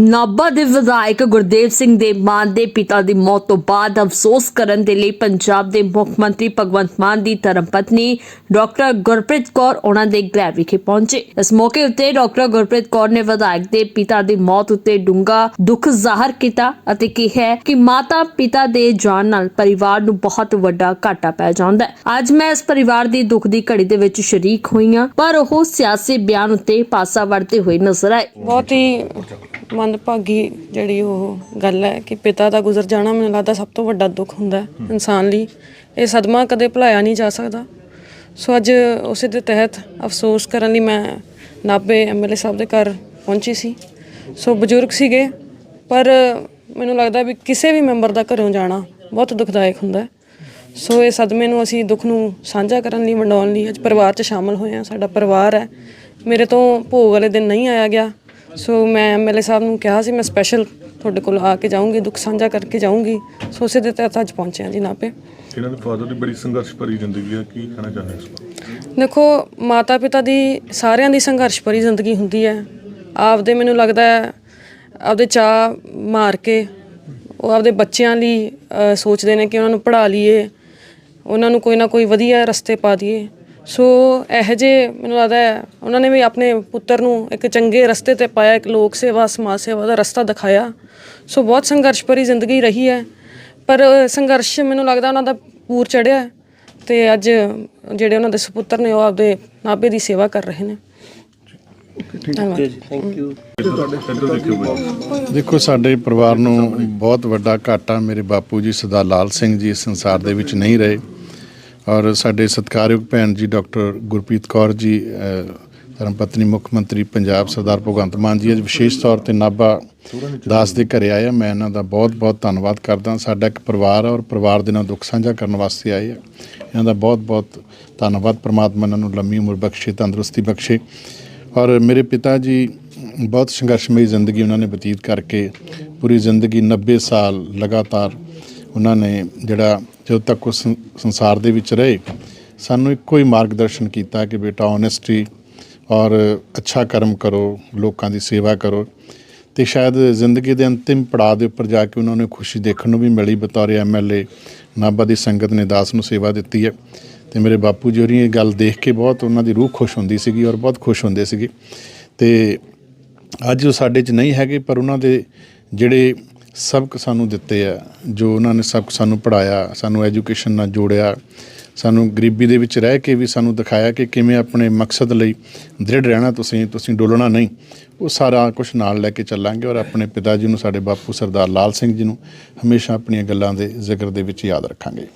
ਨਾਭਾ ਦੇ ਵਿਧਾਇਕ ਗੁਰਦੇਵ ਸਿੰਘ ਦੇ ਮਾਨ ਦੇ ਪਿਤਾ ਦੀ ਮੌਤ ਤੋਂ ਬਾਅਦ ਅਫਸੋਸ ਕਰਨ ਦੇ ਲਈ ਪੰਜਾਬ ਦੇ ਮੁੱਖ ਮੰਤਰੀ ਭਗਵੰਤ ਮਾਨ ਦੀ ਧਰਮਪਤਨੀ ਡਾਕਟਰ ਗੁਰਪ੍ਰੀਤ ਕੌਰ ਉਹਨਾਂ ਦੇ ਗ੍ਰਹਿ ਵਿਖੇ ਪਹੁੰਚੇ। ਇਸ ਮੌਕੇ ਉੱਤੇ ਡਾਕਟਰ ਗੁਰਪ੍ਰੀਤ ਕੌਰ ਨੇ ਵਿਧਾਇਕ ਦੇ ਪਿਤਾ ਦੀ ਮੌਤ ਉੱਤੇ ਡੂੰਘਾ ਦੁੱਖ ਜ਼ਾਹਰ ਕੀਤਾ ਅਤੇ ਕਿਹਾ ਕਿ ਮਾਤਾ ਪਿਤਾ ਦੇ ਜਾਣ ਨਾਲ ਪਰਿਵਾਰ ਨੂੰ ਬਹੁਤ ਵੱਡਾ ਘਾਟਾ ਪੈ ਜਾਂਦਾ ਹੈ। ਅੱਜ ਮੈਂ ਇਸ ਪਰਿਵਾਰ ਦੀ ਦੁੱਖ ਦੀ ਘੜੀ ਦੇ ਵਿੱਚ ਸ਼ਰੀਕ ਹੋਈ ਹਾਂ, ਪਰ ਉਹ ਸਿਆਸੀ ਬਿਆਨ ਉੱਤੇ ਪਾਸਾ ਵੜਦੇ ਹੋਏ ਨਜ਼ਰ ਆਏ। ਬਹੁਤ ਹੀ ਮੰਦਭਾਗੀ ਜਿਹੜੀ ਉਹ ਗੱਲ ਹੈ ਕਿ ਪਿਤਾ ਦਾ ਗੁਜ਼ਰ ਜਾਣਾ ਮੈਨੂੰ ਲੱਗਦਾ ਸਭ ਤੋਂ ਵੱਡਾ ਦੁੱਖ ਹੁੰਦਾ ਹੈ ਇਨਸਾਨ ਲਈ। ਇਹ ਸਦਮਾ ਕਦੇ ਭੁਲਾਇਆ ਨਹੀਂ ਜਾ ਸਕਦਾ। ਸੋ ਅੱਜ ਉਸੇ ਦੇ ਤਹਿਤ ਅਫਸੋਸ ਕਰਨ ਲਈ ਮੈਂ ਨਾਭੇ ਐਮਐਲਏ ਸਾਹਿਬ ਦੇ ਘਰ ਪਹੁੰਚੀ ਸੀ। ਸੋ ਬਜ਼ੁਰਗ ਸੀਗੇ ਪਰ ਮੈਨੂੰ ਲੱਗਦਾ ਵੀ ਕਿਸੇ ਵੀ ਮੈਂਬਰ ਦਾ ਘਰੋਂ ਜਾਣਾ ਬਹੁਤ ਦੁਖਦਾਇਕ ਹੁੰਦਾ ਹੈ। ਸੋ ਇਹ ਸਦਮੇ ਨੂੰ ਅਸੀਂ ਦੁੱਖ ਨੂੰ ਸਾਂਝਾ ਕਰਨ ਲਈ ਵੰਡਾਉਣ ਲਈ ਅੱਜ ਪਰਿਵਾਰ 'ਚ ਸ਼ਾਮਲ ਹੋਏ ਹਾਂ। ਸਾਡਾ ਪਰਿਵਾਰ ਹੈ। ਮੇਰੇ ਤੋਂ ਭੋਗ ਵਾਲੇ ਦਿਨ ਨਹੀਂ ਆਇਆ ਗਿਆ। ਸੋ ਮੈਂ ਐਮਐਲਏ ਸਾਹਿਬ ਨੂੰ ਕਿਹਾ ਸੀ ਮੈਂ ਸਪੈਸ਼ਲ ਤੁਹਾਡੇ ਕੋਲ ਆ ਕੇ ਜਾਊਂਗੀ ਦੁੱਖ ਸਾਂਝਾ ਕਰਕੇ ਜਾਊਂਗੀ। ਸੋ ਉਸੇ ਦੇ ਤਹਿਤ ਅੱਜ ਪਹੁੰਚੇ ਹਾਂ ਜੀ ਨਾਪੇ ਇਹਨਾਂ ਦੇ ਫਾਦਰ ਦੀ ਬੜੀ ਸੰਘਰਸ਼ ਭਰੀ ਜ਼ਿੰਦਗੀ ਹੈ ਕੀ ਕਹਿਣਾ ਚਾਹੁੰਦੇ ਇਸ ਬਾਰੇ? ਦੇਖੋ ਮਾਤਾ ਪਿਤਾ ਦੀ ਸਾਰਿਆਂ ਦੀ ਸੰਘਰਸ਼ ਭਰੀ ਜ਼ਿੰਦਗੀ ਹੁੰਦੀ ਹੈ। ਆਪਦੇ ਮੈਨੂੰ ਲੱਗਦਾ ਹੈ ਆਪਦੇ ਚਾਹ ਮਾਰ ਕੇ ਉਹ ਆਪਦੇ ਬੱਚਿਆਂ ਲਈ ਸੋਚਦੇ ਨੇ ਕਿ ਉਹਨਾਂ ਨੂੰ ਪੜ੍ਹਾ ਲਈਏ ਉਹਨਾਂ ਨੂੰ ਕੋਈ ਨਾ ਕੋਈ ਵਧੀਆ ਰਸਤੇ ਪਾ ਦਈਏ। ਸੋ ਇਹ ਜੇ ਮੈਨੂੰ ਲੱਗਦਾ ਹੈ, ਉਹਨਾਂ ਨੇ ਵੀ ਆਪਣੇ ਪੁੱਤਰ ਨੂੰ ਇੱਕ ਚੰਗੇ ਰਸਤੇ ਤੇ ਪਾਇਆ, ਇੱਕ ਲੋਕ ਸੇਵਾ, ਸਮਾਜ ਸੇਵਾ ਦਾ ਰਸਤਾ ਦਿਖਾਇਆ। ਸੋ ਬਹੁਤ ਸੰਘਰਸ਼ ਭਰੀ ਜ਼ਿੰਦਗੀ ਰਹੀ ਹੈ। ਪਰ ਸੰਘਰਸ਼ ਮੈਨੂੰ ਲੱਗਦਾ ਉਹਨਾਂ ਦਾ ਪੂਰ ਚੜਿਆ ਤੇ ਅੱਜ ਜਿਹੜੇ ਉਹਨਾਂ ਦੇ ਸੁਪੁੱਤਰ ਨੇ ਉਹ ਆਪਦੇ ਨਾਭੇ ਦੀ ਸੇਵਾ ਕਰ ਰਹੇ ਨੇ। ਦੇਖੋ, ਸਾਡੇ ਪਰਿਵਾਰ ਨੂੰ ਬਹੁਤ ਵੱਡਾ ਘਾਟਾ ਮੇਰੇ ਬਾਪੂ ਜੀ ਸਰਦਾਰ ਲਾਲ ਸਿੰਘ ਜੀ ਇਸ ਸੰਸਾਰ ਦੇ ਵਿੱਚ ਨਹੀਂ ਰਹੇ। ਔਰ ਸਾਡੇ ਸਤਿਕਾਰਯੋਗ ਭੈਣ ਜੀ ਡਾਕਟਰ ਗੁਰਪ੍ਰੀਤ ਕੌਰ ਜੀ ਅਹ, ਧਰਮ ਪਤਨੀ ਮੁੱਖ ਮੰਤਰੀ ਪੰਜਾਬ ਸਰਦਾਰ ਭਗਵੰਤ ਮਾਨ ਜੀ ਅੱਜ ਵਿਸ਼ੇਸ਼ ਤੌਰ ਤੇ ਨਾਭਾ ਦਾਸ ਦੇ ਘਰੇ ਆਏ ਆ। ਮੈਂ ਇਹਨਾਂ ਦਾ ਬਹੁਤ ਬਹੁਤ ਧੰਨਵਾਦ ਕਰਦਾ। ਸਾਡਾ ਇੱਕ ਪਰਿਵਾਰ ਆ ਔਰ ਪਰਿਵਾਰ ਦੇ ਨਾਲ ਦੁੱਖ ਸਾਂਝਾ ਕਰਨ ਵਾਸਤੇ ਆਏ ਆ। ਇਹਨਾਂ ਦਾ ਬਹੁਤ ਬਹੁਤ ਧੰਨਵਾਦ। ਪ੍ਰਮਾਤਮਾ ਇਹਨਾਂ ਨੂੰ ਲੰਮੀ ਉਮਰ ਬਖਸ਼ੇ ਤੰਦਰੁਸਤੀ ਬਖਸ਼ੇ। ਔਰ ਮੇਰੇ ਪਿਤਾ ਜੀ ਬਹੁਤ ਸੰਘਰਸ਼ਮਈ ਜ਼ਿੰਦਗੀ ਉਹਨਾਂ ਨੇ ਬਤੀਤ ਕਰਕੇ ਪੂਰੀ ਜ਼ਿੰਦਗੀ 90 ਸਾਲ ਲਗਾਤਾਰ ਉਹਨਾਂ ਨੇ ਜਿਹੜਾ ਜਦੋਂ ਤੱਕ ਉਸ ਸੰਸਾਰ ਦੇ ਵਿੱਚ ਰਹੇ, ਸਾਨੂੰ ਇੱਕੋ ਹੀ ਮਾਰਗਦਰਸ਼ਨ ਕੀਤਾ ਕਿ ਬੇਟਾ ਓਨੈਸਟੀ ਔਰ ਅੱਛਾ ਕਰਮ ਕਰੋ, ਲੋਕਾਂ ਦੀ ਸੇਵਾ ਕਰੋ। ਤੇ ਸ਼ਾਇਦ ਜ਼ਿੰਦਗੀ ਦੇ ਅੰਤਿਮ ਪੜਾਅ ਦੇ ਉੱਪਰ ਜਾ ਕੇ ਉਹਨਾਂ ਨੂੰ ਖੁਸ਼ੀ ਦੇਖਣ ਨੂੰ ਵੀ ਮਿਲੀ ਬਤੌਰ ਐਮਐਲਏ ਨਾਭਾ ਦੀ ਸੰਗਤ ਨੇ ਦਾਸ ਨੂੰ ਸੇਵਾ ਦਿੱਤੀ ਹੈ। ਤੇ ਮੇਰੇ ਬਾਪੂ ਜੀ ਹੋਰੀ ਇਹ ਗੱਲ ਦੇਖ ਕੇ ਬਹੁਤ ਉਹਨਾਂ ਦੀ ਰੂਹ ਖੁਸ਼ ਹੁੰਦੀ ਸੀਗੀ ਔਰ ਬਹੁਤ ਖੁਸ਼ ਹੁੰਦੇ ਸੀਗੇ। ਤੇ ਅੱਜ ਉਹ ਸਾਡੇ 'ਚ ਨਹੀਂ ਹੈਗੇ, ਪਰ ਉਹਨਾਂ ਦੇ ਜਿਹੜੇ ਸਬਕ ਸਾਨੂੰ ਦਿੱਤੇ ਆ, ਜੋ ਉਹਨਾਂ ਨੇ ਸਬਕ ਸਾਨੂੰ ਪੜਾਇਆ ਸਾਨੂੰ ਐਜੂਕੇਸ਼ਨ ਨਾਲ ਜੋੜਿਆ, ਸਾਨੂੰ ਗਰੀਬੀ ਦੇ ਵਿੱਚ ਰਹਿ ਕੇ ਵੀ ਸਾਨੂੰ ਦਿਖਾਇਆ ਕਿ ਕਿਵੇਂ ਆਪਣੇ ਮਕਸਦ ਲਈ ਦ੍ਰਿੜ ਰਹਿਣਾ ਤੁਸੀਂ ਤੁਸੀਂ ਡੋਲਣਾ ਨਹੀਂ। ਉਹ ਸਾਰਾ ਕੁਝ ਨਾਲ ਲੈ ਕੇ ਚੱਲਾਂਗੇ ਔਰ ਆਪਣੇ ਪਿਤਾ ਜੀ ਨੂੰ, ਸਾਡੇ ਬਾਪੂ ਸਰਦਾਰ ਲਾਲ ਸਿੰਘ ਜੀ ਨੂੰ ਹਮੇਸ਼ਾ ਆਪਣੀਆਂ ਗੱਲਾਂ ਦੇ ਜ਼ਿਕਰ ਦੇ ਵਿੱਚ ਯਾਦ ਰੱਖਾਂਗੇ।